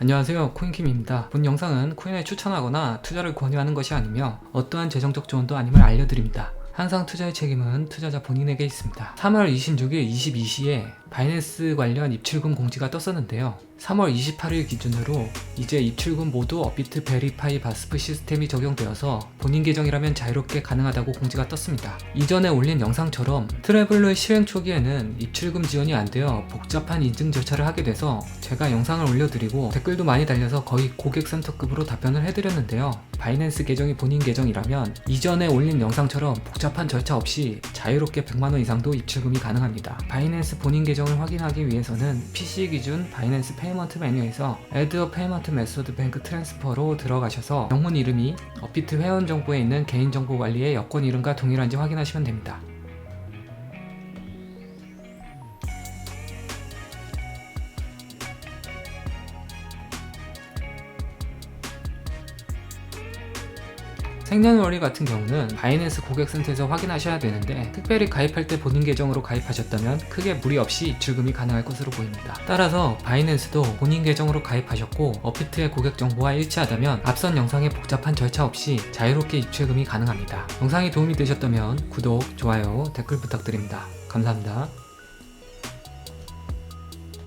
안녕하세요 코인킴입니다. 본 영상은 코인을 추천하거나 투자를 권유하는 것이 아니며 어떠한 재정적 조언도 아님을 알려드립니다. 항상 투자의 책임은 투자자 본인에게 있습니다. 3월 26일 22시에 바이낸스 관련 입출금 공지가 떴었는데요 3월 28일 기준으로 이제 입출금 모두 업비트 베리파이 바스프 시스템이 적용되어서 본인 계정이라면 자유롭게 가능하다고 공지가 떴습니다. 이전에 올린 영상처럼 트래블러 시행 초기에는 입출금 지원이 안 되어 복잡한 인증 절차를 하게 돼서 제가 영상을 올려드리고 댓글도 많이 달려서 거의 고객센터급으로 답변을 해드렸는데요. 바이낸스 계정이 본인 계정이라면 이전에 올린 영상처럼 복잡한 절차 없이 자유롭게 100만원 이상도 입출금이 가능합니다. 바이낸스 본인 계정 을 확인하기 위해서는 PC 기준 바이낸스 페이먼트 메뉴에서 Add a Payment Method Bank Transfer로 들어가셔서 영문 이름이 업비트 회원 정보에 있는 개인정보 관리의 여권 이름과 동일한지 확인하시면 됩니다. 생년월일 같은 경우는 바이낸스 고객센터에서 확인하셔야 되는데 특별히 가입할 때 본인 계정으로 가입하셨다면 크게 무리 없이 입출금이 가능할 것으로 보입니다. 따라서 바이낸스도 본인 계정으로 가입하셨고 업비트의 고객 정보와 일치하다면 앞선 영상의 복잡한 절차 없이 자유롭게 입출금이 가능합니다. 영상이 도움이 되셨다면 구독, 좋아요, 댓글 부탁드립니다. 감사합니다.